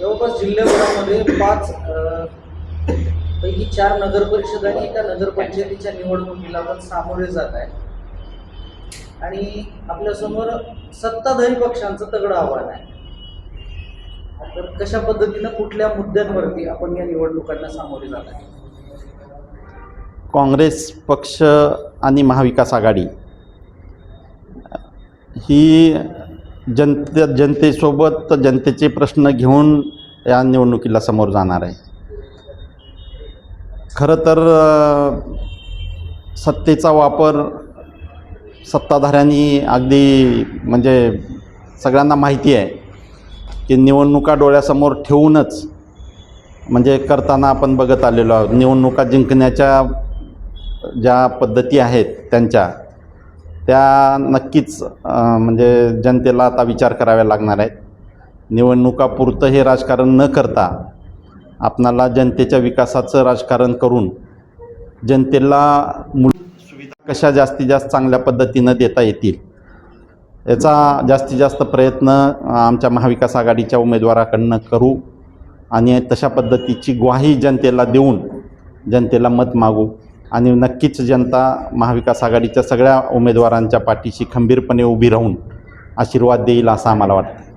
जवळपास जिल्ह्याभरामध्ये पाच पैकी चार नगर परिषद आणि एका नगरपंचायतीच्या निवडणुकीला आपण सामोरे जात आहे आणि आपल्यासमोर सत्ताधारी पक्षांचं तगडं आव्हान आहे. तर कशा पद्धतीनं कुठल्या मुद्द्यांवरती आपण या निवडणुकांना सामोरे जात आहे? काँग्रेस पक्ष आणि महाविकास आघाडी ही जनते जनतेसोबत जनतेचे प्रश्न घेऊन या निवडणुकीला समोर जाणार आहे. खरं तर सत्तेचा वापर सत्ताधाऱ्यांनी अगदी म्हणजे सगळ्यांना माहिती आहे की निवडणुका डोळ्यासमोर ठेवूनच म्हणजे करताना आपण बघत आलेलो आहोत. निवडणुका जिंकण्याच्या ज्या पद्धती आहेत त्यांच्या त्या नक्कीच म्हणजे जनतेला आता विचार कराव्या लागणार आहेत. निवडणुकापुरतं हे राजकारण न करता आपणाला जनतेच्या विकासाचं राजकारण करून जनतेला मूल सुविधा कशा जास्तीत जास्त चांगल्या पद्धतीनं देता येतील याचा जास्तीत जास्त प्रयत्न आमच्या महाविकास आघाडीच्या उमेदवाराकडनं करू आणि तशा पद्धतीची ग्वाही जनतेला देऊन जनतेला मत मागू. आणि नक्कीच जनता महाविकास आघाडीच्या सगळ्या उमेदवारांच्या पाठीशी खंबीरपणे उभी राहून आशीर्वाद देईल असं आम्हाला वाटतं.